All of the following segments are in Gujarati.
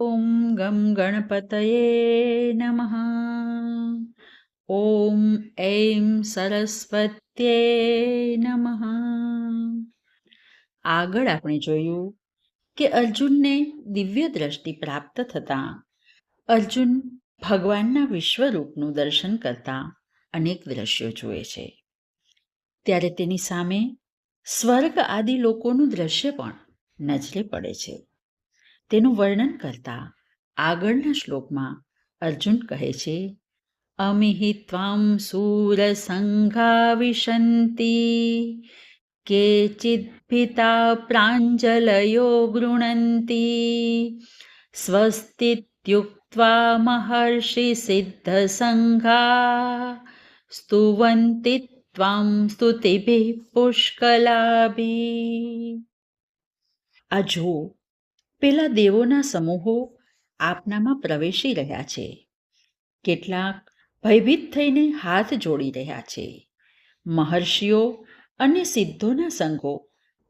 ॐ गं गणपतये नमः ॐ ऐं સરસ્વત્યે નમઃ આગળ આપણે જોયું કે અર્જુનને દિવ્ય દ્રષ્ટિ પ્રાપ્ત થતાં અર્જુન ભગવાનના વિશ્વરૂપનું દર્શન કરતા અનેક દ્રશ્યો જુએ છે ત્યારે તેની સામે સ્વર્ગ આદિ લોકોનું દ્રશ્ય પણ નજરે પડે છે તેનું વર્ણન કરતા આગળના શ્લોકમાં અર્જુન કહે છે અમિહિ ત્વામ સૂરસંઘા વિશંતી કેચિદભીતા પ્રાંજલયો ગૃણંતી સ્વસ્તિત્યુક્ત્વા મહર્ષિ સિદ્ધસંઘા, સ્તુવંતિ ત્વાં સ્તુતિભિ પુષ્કલાભી. આ જુઓ પેલા દેવોના સમૂહો આપનામાં પ્રવેશી રહ્યા છે. કેટલાક ભયભીત થઈને હાથ જોડી રહ્યા છે. મહર્ષિઓ અને સિદ્ધોના સંઘો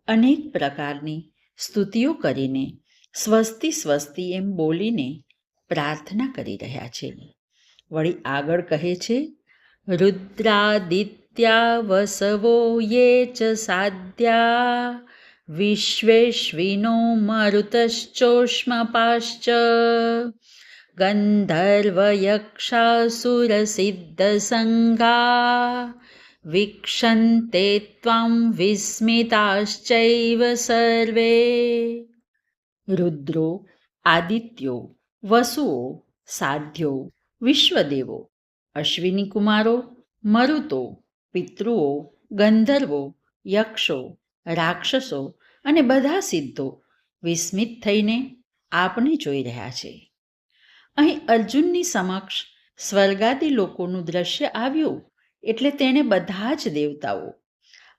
અનેક પ્રકારની સ્તુતિઓ કરીને સ્વસ્તિ સ્વસ્તિ એમ બોલીને પ્રાર્થના કરી રહ્યા છે. વળી આગળ કહે છે રુદ્રાદિત્યા વસવો યે ચ સાધ્યા વિશ્વેશ્વિનો મરુતશ્ચોષ્મપાશ્ચ ગંધર્વયક્ષાસુરસિદ્ધસંઘા વીક્ષન્તે ત્વાં વિસ્મિતાશ્ચૈવ સર્વે રુદ્રો આદિત્યો વસુઓ સાધ્યો વિશ્વદેવો અશ્વિની કુમારો મરુતો પિતૃઓ ગંધર્વો યક્ષો રાક્ષસો અને બધા સિદ્ધો વિસ્મિત થઈને આપને જોઈ રહ્યા છે. અહીં અર્જુનની સમક્ષ સ્વર્ગાદી લોકોનું દ્રશ્ય આવ્યું એટલે તેણે બધા જ દેવતાઓ,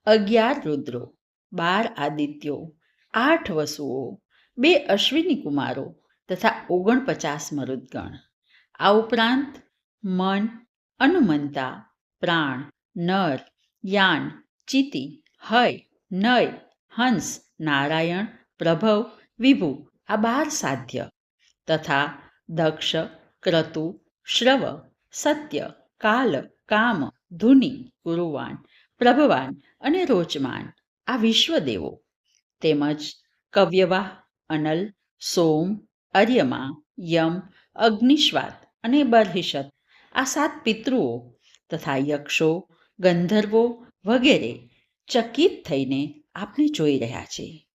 અગિયાર રુદ્રો, બાર આદિત્યો, આઠ વસુઓ, બે અશ્વિની કુમારો તથા ઓગણપચાસ મરુદગણ. આ ઉપરાંત મન અનુમંતા પ્રાણ, નર, યાન ચિતિ હય, નય હંસ, નારાયણ, પ્રભવ, વિભુ આ બાર સાધ્ય તથા દક્ષ, ક્રતુ, શ્રવ, સત્ય, કાલ, કામ, ધુનિ, ગુરુવાન, પ્રભવાન અને રોચમાન આ વિશ્વદેવો. તેમજ કવ્યવાહ, અનલ, સોમ, અર્યમા, યમ, અગ્નિશ્વાત અને બર્હિષત આ સાત પિતૃઓ તથા યક્ષો, ગંધર્વો વગેરે ચકિત થઈને આપણે જોઈ રહ્યા છે.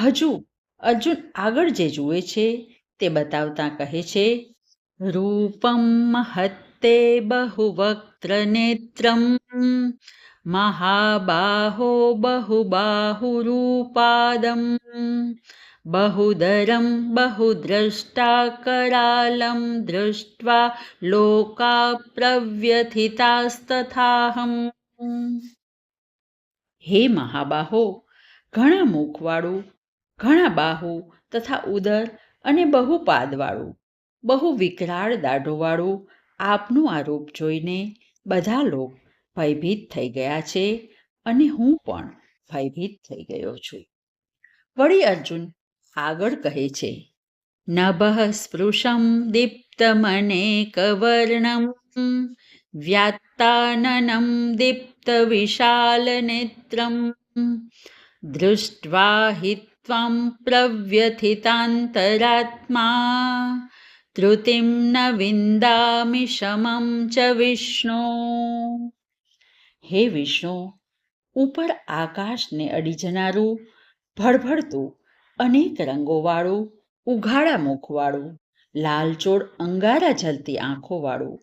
હજુ અર્જુન આગળ જે જુએ છે તે બતાવતા કહે છે, રૂપમ બહુ બહુવક્ત્ર નેત્રમ મહાબાહો બહુબાહુરૂપાદમ બહુદ્રષ્ટા કરાલમ દૃષ્ટ્વા લોકા પ્રવ્યથિતાસ્તથાહમ હે મહાબાહો, ઘણા મુખવાળું ઘણા બાહુ તથા ઉદર અને બહુ પાદવાળું બહુ વિકરાળ દાઢોવાળું આપનું આ રૂપ જોઈને બધા લોક ભયભીત થઈ ગયા છે અને હું પણ ભયભીત થઈ ગયો છું. વળી અર્જુન આગળ કહે છે, નભઃ સ્પૃશમ દીપ્તમનેકવર્ણમ વ્યાત્તાનનમ દીપ્તવિશાલનેત્રમ દૃષ્ટ્વા हि त्वां प्रव्यथितान्तरात्मा ધૃતિમ ન વિંદામિ શમમ ચ વિષ્ણુ હે વિષ્ણુ ઉપર આકાશને અડી જનારું ભળભળતું અનેક રંગોવાળું ઉઘાડા મુખવાળું લાલચોળ અંગારા જલતી આંખોવાળું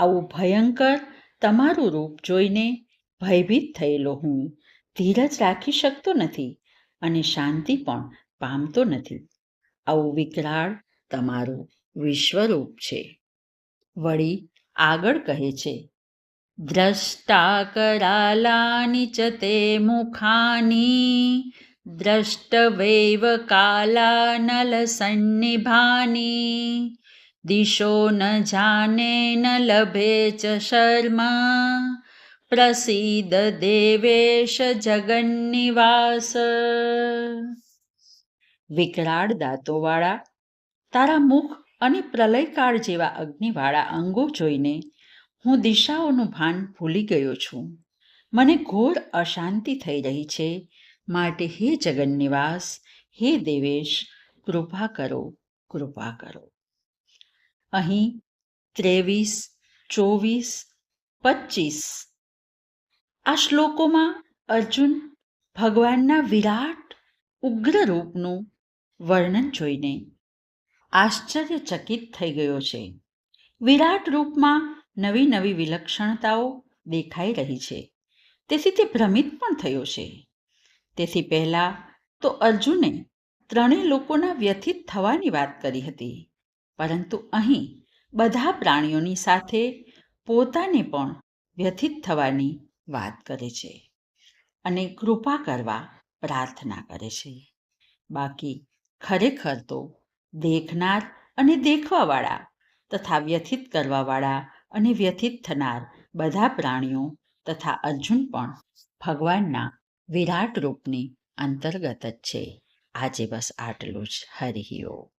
આવું ભયંકર, તમારું રૂપ જોઈને ભયભીત થયેલો હું. ધીરજ રાખી શકતો નથી અને શાંતિ પણ પામતો નથી. આવું વિકરાળ, તમારું વિશ્વરૂપ છે. વળી આગળ કહે છે દ્રષ્ટા કરાલાની ચ તે મુખાની, દ્રષ્ટવૈવ કાલાનલસન્નિભાની દિશો ન જાને ન લભે ચ શર્મા પ્રસિદ્ધ દેવેશ જગન્નિવાસ વિકરાળ દાંતોવાળા તારા મુખ અને પ્રલયકાળ જેવા અગ્નિવાળા અંગો જોઈને હું દિશાઓનું ભાન ભૂલી ગયો છું. મને ઘોર અશાંતિ થઈ રહી છે. માટે હે જગન્નિવાસ, હે દેવેશ, કૃપા કરો કૃપા કરો. અહીં ત્રેવીસ, ચોવીસ, પચીસ. આ શ્લોકોમાં અર્જુન ભગવાનના વિરાટ ઉગ્ર રૂપનું વર્ણન જોઈને આશ્ચર્યચકિત થઈ ગયો છે. વિરાટ રૂપમાં નવી નવી વિલક્ષણતાઓ દેખાઈ રહી છે. તેથી તે ભ્રમિત પણ થયો છે. તેથી પહેલાં તો અર્જુને ત્રણેય લોકોના વ્યથિત થવાની વાત કરી હતી. પરંતુ અહીં બધા પ્રાણીઓની સાથે પોતાને પણ વ્યથિત થવાની વાત કરે છે અને કૃપા કરવા પ્રાર્થના કરે છે. બાકી ખરેખર તો દેખનાર અને દેખવાવાળા તથા વ્યથિત કરવાવાળા અને વ્યથિત થનાર બધા પ્રાણીઓ તથા અર્જુન પણ ભગવાનના વિરાટ રૂપની અંતર્ગત જ છે. આજે બસ આટલું જ. હરિ ઓમ.